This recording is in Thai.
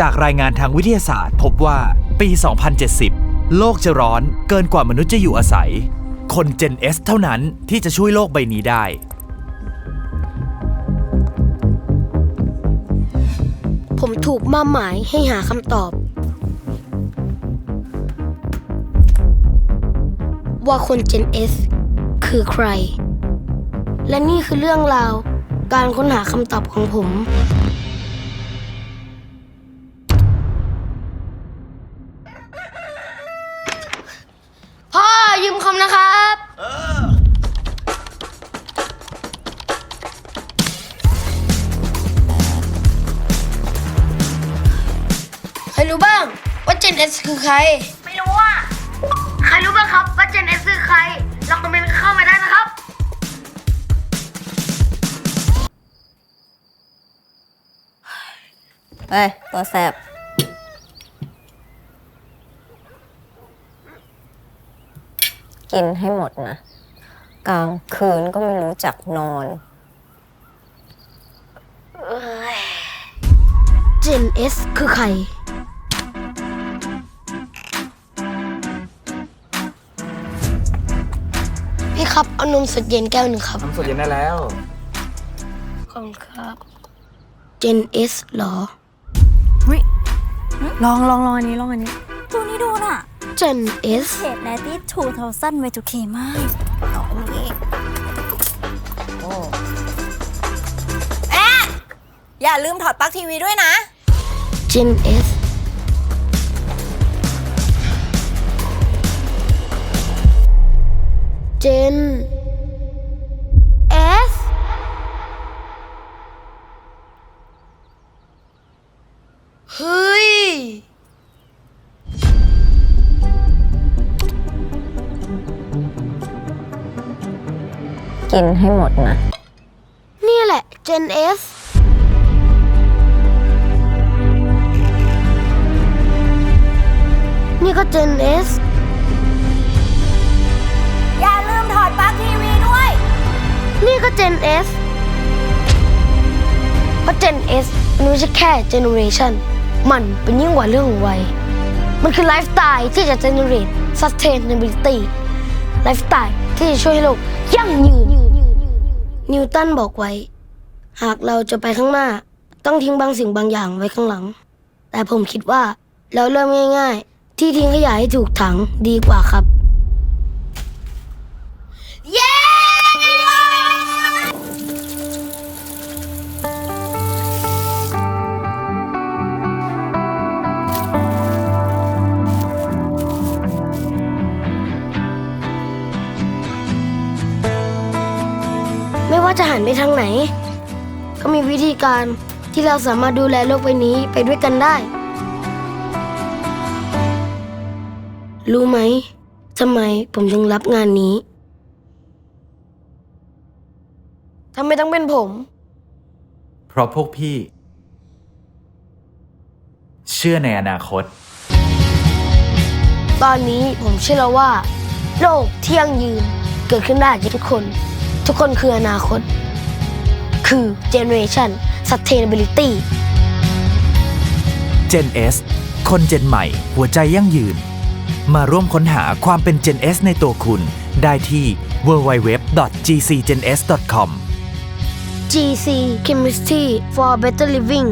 จากรายงานทางวิทยาศาสตร์ พบว่าปี 2070 โลกจะร้อนเกินกว่ามนุษย์จะอยู่อาศัย คน Gen S เท่านั้นที่จะช่วยโลกใบนี้ได้ ผมถูกมาหมายให้หาคำตอบ ว่าคน Gen S คือใคร และนี่คือเรื่องราวการค้นหาคำตอบของผม นะครับใครรู้บ้างว่า Gen S คือใคร ไม่รู้อะ ใครรู้บ้างครับว่า Gen S คือใคร ลองคอมเมนต์เข้ามาได้นะครับเอ้ยตัวแสบ กินให้หมดนะ กลางคืนก็ไม่รู้จักนอน Gen S คือใคร พี่ครับ เอานมสดเย็นแก้วหนึ่งครับ น้ำสดเย็นได้แล้ว ขอบคุณครับ Gen S เหรอ ลองลองลองอันนี้ลองอันนี้ ดูนี่ดูน่ะ Gen S เพจแนตี้2000 way to k มากอย่าลืมถอดปลั๊กทีวีด้วยนะ Gen S Gen S กินให้หมดนะ นี่แหละ Gen S นี่ก็ Gen S อย่าลืมถอดปลั๊กทีวีด้วย นี่ก็ Gen S เพราะ Gen S มันไม่ใช่แค่ generation มันเป็นยิ่งกว่าเรื่องของวัย มันคือไลฟ์สไตล์ที่จะ generate sustainability ไลฟ์สไตล์ที่จะช่วยให้โลกยั่งยืน นิวตันบอกไว้ หากเราจะไปข้างหน้า ต้องทิ้งบางสิ่งบางอย่างไว้ข้างหลัง แต่ผมคิดว่า เราเริ่มง่าย ๆ ที่ทิ้งขยะให้ถูกถังดีกว่าครับ ไม่ว่าจะหันไปทางไหน ก็มีวิธีการที่เราสามารถดูแลโลกใบนี้ไปด้วยกันได้ รู้ไหมทำไมผมถึงรับงานนี้ทำไมต้องเป็นผม เพราะพวกพี่ เชื่อในอนาคต ตอนนี้ผมเชื่อแล้วว่า โลกที่ยั่งยืนเกิดขึ้นได้จากทุกคน ทุกคนคืออนาคต คือ generation sustainability Gen S คน Gen ใหม่ หัวใจยั่งยืน มาร่วมค้นหาความเป็น Gen S ในตัวคุณ ได้ที่ www.gcgens.com GC Chemistry for Better Living